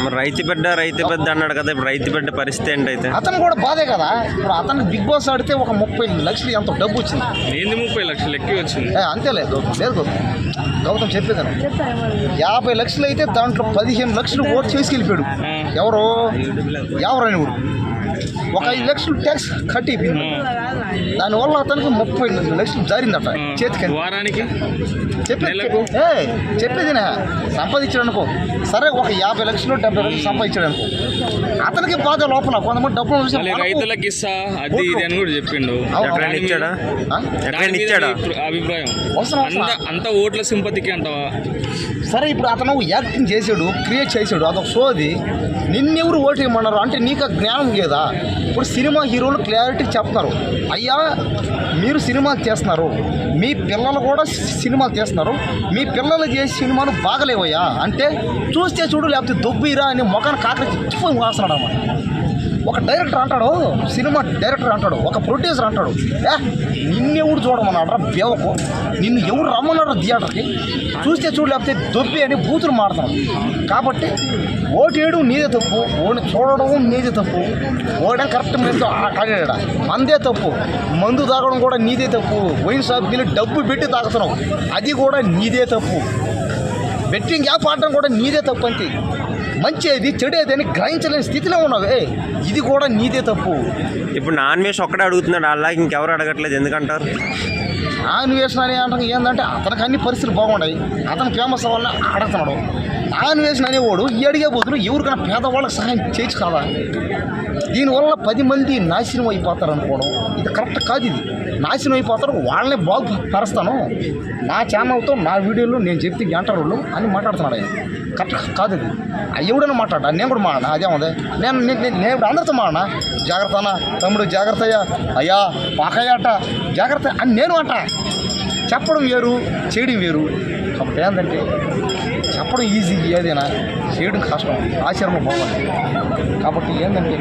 మరి రైతు బిడ్డ రైతు బిడ్డ అన్నాడు కదా ఇప్పుడు రైతు బిడ్డ పరిస్థితి ఏంటైతే? అతను కూడా బాధే కదా. ఇప్పుడు అతనికి బిగ్ బాస్ ఆడితే ఒక ముప్పై లక్షలు ఎంత డబ్బు వచ్చింది? ఏంది ముప్పై లక్షలు ఎక్కువ వచ్చింది? అంతేలే గౌతమ్ లేదు గౌతమ్. గౌతమ్ చెప్పేదాను యాభై లక్షలు అయితే దాంట్లో పదిహేను లక్షలు ఓటు చేసి వెళ్ళిపోయాడు ఎవరు? ఎవరైనా కూడా ఒక ఐదు లక్షలు ట్యాక్స్ కట్టి దానివల్ల అతనికి ముప్పై లక్షలు జారిందట. చేతికి. వారానికి? చెప్పేది చెప్పేదినా సంపాదించాడు అనుకో సరే ఒక యాభై లక్షలు డెబ్బై లక్షలు సంపాదించాడు అనుకో అతనికి బాధ లోపల. కొంతమంది డబ్బులు రైతులకు ఇస్తా అది ఇది అని కూడా చెప్పిండు. అభిప్రాయం. అంత ఓట్ల సింపతికి అంటావా? సరే ఇప్పుడు అతను యాక్టింగ్ చేసాడు క్రియేట్ చేసాడు అదొక సోది నిన్నెవరు ఓటు వేయమన్నారు అంటే నీకు ఆ జ్ఞానం లేదా? ఇప్పుడు సినిమా హీరోలు క్లారిటీ చెప్తున్నారు అయ్యా మీరు సినిమా చేస్తున్నారు. మీ పిల్లలు కూడా సినిమాలు చేస్తున్నారు. మీ పిల్లలు చేసే సినిమాలు బాగలేవయ్యా? అంటే చూస్తే చూడు లేకపోతే దొబ్బిరా అని మొఖాన్ని కాకరి చిచ్చిపోయి వాస్తున్నాడు అన్నమాట ఒక డైరెక్టర్ అంటాడు సినిమా డైరెక్టర్ అంటాడు ఒక ప్రొడ్యూసర్ అంటాడు. ఏ నిన్నెవడు చూడమన్నాడరా బేవకు? నిన్ను ఎవరు రమ్మన్నాడు థియేటర్కి? చూస్తే చూడు లేకపోతే దొబ్బి అని బూతులు మాడతాం కాబట్టి ఓటేయడం నీదే తప్పు ఓడి చూడడం నీదే తప్పు ఓడడం కరెక్ట్ మీద ఆడాడా మందే తప్పు మందు తాగడం కూడా నీదే తప్పు వైన్ షాప్కి వెళ్ళి డబ్బు పెట్టి తాగుతున్నావు అది కూడా నీదే తప్పు. బెట్టింగ్ యాప్ ఆడడం కూడా నీదే తప్పు అంతే. మంచిది చెడేది అని గ్రహించలేని స్థితిలో ఉన్నావే. ఇది కూడా నీదే తప్పు. ఇప్పుడు నాన్ వేష్ ఒక్కడే అడుగుతున్నాడు అలాగే ఇంకెవరు అడగట్లేదు ఎందుకంటారు? అన్వేషణ అనే అంటే ఏంటంటే అతనికి అన్ని పరిస్థితులు బాగున్నాయి. అతను ఫేమస్ అవ్వాలని అడుగుతున్నాడు అన్వేషణ అనేవాడు ఈ అడిగే బదులు ఎవరికైనా పేదవాళ్ళకి సహాయం చేయొచ్చు కదా దీనివల్ల పది మంది నాశనం అయిపోతారు అనుకోవడం. ఇది కరెక్ట్ కాదు ఇది. నాశనం అయిపోతారు బాగు బాగుపరుస్తాను నా ఛానల్తో నా వీడియోలో నేను చెప్తే గంట అని మాట్లాడుతున్నాడు ఆయన. కరెక్ట్ కాదు ఇది. ఎవడైనా మాట్లాడా. నేను కూడా మాడనా అదే ఉంది. నేను నేను- నేను అందరితో మాడనా జాగ్రత్త అన్న తమ్ముడు జాగ్రత్త అయ్యా అయ్యా పాకయ్యాట జాగ్రత్త అని నేను అంట. చెప్పడం వేరు చేయడం వేరు. కాబట్టి ఏంటంటే చెప్పడం ఈజీ ఏదైనా చేయడం కష్టం. ఆచరణ బాగుంది కాబట్టి ఏంటంటే